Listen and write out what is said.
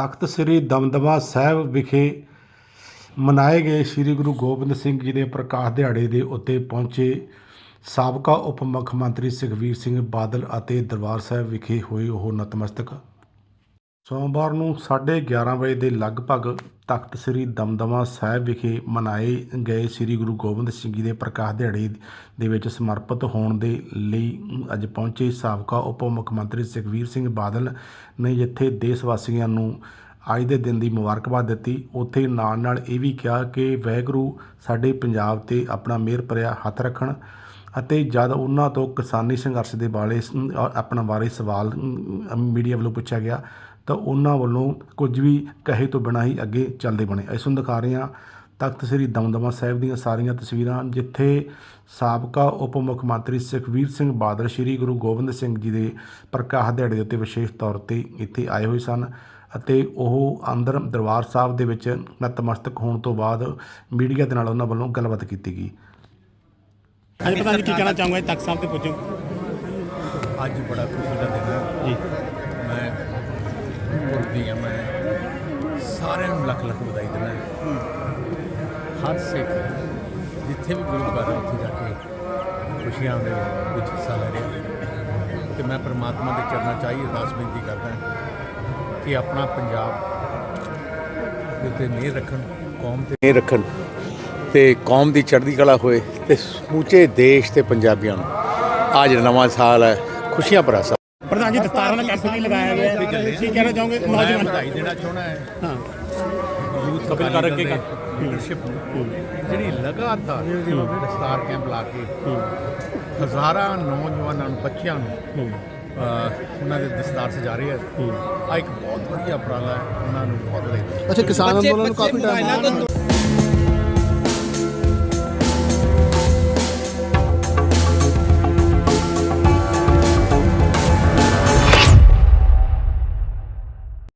ਤਖਤ ਸ੍ਰੀ ਦਮਦਮਾ ਸਾਹਿਬ ਵਿਖੇ ਮਨਾਏ ਗਏ ਸ੍ਰੀ ਗੁਰੂ ਗੋਬਿੰਦ ਸਿੰਘ ਜੀ ਦੇ ਪ੍ਰਕਾਸ਼ ਦਿਹਾੜੇ ਦੇ ਉੱਤੇ ਪਹੁੰਚੇ ਸਾਬਕਾ ਉਪ ਮੁੱਖ ਮੰਤਰੀ ਸੁਖਬੀਰ ਸਿੰਘ ਬਾਦਲ ਅਤੇ ਦਰਬਾਰ ਸਾਹਿਬ ਵਿਖੇ ਹੋਏ ਉਹ ਨਤਮਸਤਕ ਸੋਮਵਾਰ ਨੂੰ 11:30 ਵਜੇ ਦੇ ਲਗਭਗ ਤਖਤ ਸ੍ਰੀ ਦਮਦਮਾ ਸਾਹਿਬ ਵਿਖੇ ਮਨਾਏ ਗਏ ਸ੍ਰੀ ਗੁਰੂ ਗੋਬਿੰਦ ਸਿੰਘ ਜੀ ਦੇ ਪ੍ਰਕਾਸ਼ ਦਿਹਾੜੇ ਦੇ ਵਿੱਚ ਸਮਰਪਿਤ ਹੋਣ ਦੇ ਲਈ ਅੱਜ ਪਹੁੰਚੇ ਸਾਬਕਾ ਉਪ ਮੁੱਖ ਮੰਤਰੀ ਸੁਖਬੀਰ ਸਿੰਘ ਬਾਦਲ ਨੇ ਜਿੱਥੇ ਦੇਸ਼ ਵਾਸੀਆਂ ਨੂੰ ਅੱਜ ਦੇ ਦਿਨ ਦੀ ਮੁਬਾਰਕਬਾਦ ਦਿੱਤੀ, ਉੱਥੇ ਨਾਲ ਨਾਲ ਇਹ ਵੀ ਕਿਹਾ ਕਿ ਵਾਹਿਗੁਰੂ ਸਾਡੇ ਪੰਜਾਬ ਤੇ ਆਪਣਾ ਮਿਹਰ ਭਰਿਆ ਹੱਥ ਰੱਖਣ ਅਤੇ ਜਦ ਉਹਨਾਂ ਤੋਂ ਕਿਸਾਨੀ ਸੰਘਰਸ਼ ਦੇ ਬਾਰੇ ਆਪਣਾ ਬਾਰੇ ਸਵਾਲ ਮੀਡੀਆ ਵੱਲੋਂ ਪੁੱਛਿਆ ਗਿਆ ਤਾਂ ਉਹਨਾਂ ਵੱਲੋਂ ਕੁਝ ਵੀ ਕਹੇ ਤੋਂ ਬਿਨਾਂ ਹੀ ਅੱਗੇ ਚੱਲਦੇ ਬਣੇ। ਇਸ ਨੂੰ ਦਿਖਾ ਰਹੇ ਹਾਂ ਤਖਤ ਸ੍ਰੀ ਦਮਦਮਾ ਸਾਹਿਬ ਦੀਆਂ ਸਾਰੀਆਂ ਤਸਵੀਰਾਂ ਜਿੱਥੇ ਸਾਬਕਾ ਉਪ ਮੁੱਖ ਮੰਤਰੀ ਸੁਖਬੀਰ ਸਿੰਘ ਬਾਦਲ ਸ੍ਰੀ ਗੁਰੂ ਗੋਬਿੰਦ ਸਿੰਘ ਜੀ ਦੇ ਪ੍ਰਕਾਸ਼ ਦਿਹਾੜੇ ਦੇ ਉੱਤੇ ਵਿਸ਼ੇਸ਼ ਤੌਰ ਤੇ ਇੱਥੇ ਆਏ ਹੋਏ ਸਨ ਅਤੇ ਉਹ ਅੰਦਰ ਦਰਬਾਰ ਸਾਹਿਬ ਦੇ ਵਿੱਚ ਨਤਮਸਤਕ ਹੋਣ ਤੋਂ ਬਾਅਦ ਮੀਡੀਆ ਦੇ ਨਾਲ ਉਹਨਾਂ ਵੱਲੋਂ ਗੱਲਬਾਤ ਕੀਤੀ ਗਈ। ਹਾਂਜੀ ਪ੍ਰਧਾਨ ਜੀ ਕੀ ਕਹਿਣਾ ਚਾਹੂੰਗਾ ਤਖਤ ਸਾਹਿਬ ਤੇ ਪੁੱਜੋ। ਅੱਜ ਬੜਾ ਖੁਸ਼ੀ ਦਾ ਦਿਨ ਹੈ। ਜੀ। ਮੈਂ ਗੁਰਦੀ ਹਾਂ ਮੈਂ। ਸਾਰਿਆਂ ਨੂੰ ਲੱਖ ਲੱਖ ਵਧਾਈ ਦਿੰਦਾ। ਹਰ ਸਿੱਖ ਜਿੱਥੇ ਵੀ ਗੁਰੂ ਘਰ ਹੈ ਉੱਥੇ ਜਾ ਕੇ ਖੁਸ਼ੀਆਂ ਦੇ ਵਿੱਚ ਹਿੱਸਾ ਲੈ ਰਿਹਾ। ਤੇ ਮੈਂ ਪ੍ਰਮਾਤਮਾ ਦੇ ਚਰਨਾਂ 'ਚ ਆਈ ਅਰਦਾਸ ਬੇਨਤੀ ਕਰਦਾ ਕਿ ਆਪਣਾ ਪੰਜਾਬ ਦੇ ਉੱਤੇ ਮਿਹਰ ਰੱਖਣ, ਕੌਮ ਤੇ ਮਿਹਰ ਰੱਖਣ ਤੇ ਕੌਮ ਦੀ ਚੜ੍ਹਦੀ ਕਲਾ ਹੋਏ ਤੇ ਸਮੂਚੇ ਦੇਸ਼ ਤੇ ਪੰਜਾਬੀਆਂ ਨੂੰ। ਅੱਜ ਨਵਾਂ ਸਾਲ ਹੈ, ਖੁਸ਼ੀਆਂ ਭਰਾ ਸਾਲ। ਪ੍ਰਧਾਨ ਜੀ ਦਸਤਾਰਾਂ ਦਾ ਕੈਂਪ ਵੀ ਲਗਾਇਆ ਗਿਆ। ਹੈ ਕੀ ਕਹਿਣਾ ਚਾਹੋਗੇ? ਨੌਜਵਾਨ ਵਧਾਈ ਦੇਣਾ ਚਾਹੁੰਦਾ ਹੈ ਹਾਂ। ਯੂਥ ਕਪਿਲ ਦਲ ਕੇ ਲੀਡਰਸ਼ਿਪ ਜਿਹੜੀ ਲਗਾਤਾਰ ਦਸਤਾਰ ਕੈਂਪ ਲਾ ਕੇ ਹਜ਼ਾਰਾਂ ਨੌਜਵਾਨਾਂ ਨੂੰ ਬੱਚਿਆਂ ਨੂੰ ਉਹਨਾਂ ਦੇ ਦਸਤਾਰ ਸਜਾ ਰਹੇ ਆ। ਆ ਇੱਕ ਬਹੁਤ ਵਧੀਆ ਉਪਰਾਲਾ ਹੈ ਉਹਨਾਂ ਨੂੰ ਬਹੁਤ ਵਧਾਈ ਅੱਛਾ ਕਿਸਾਨ ਅੰਦੋਲਨ ਨੂੰ ਕਾਫੀ ਟਾਈਮ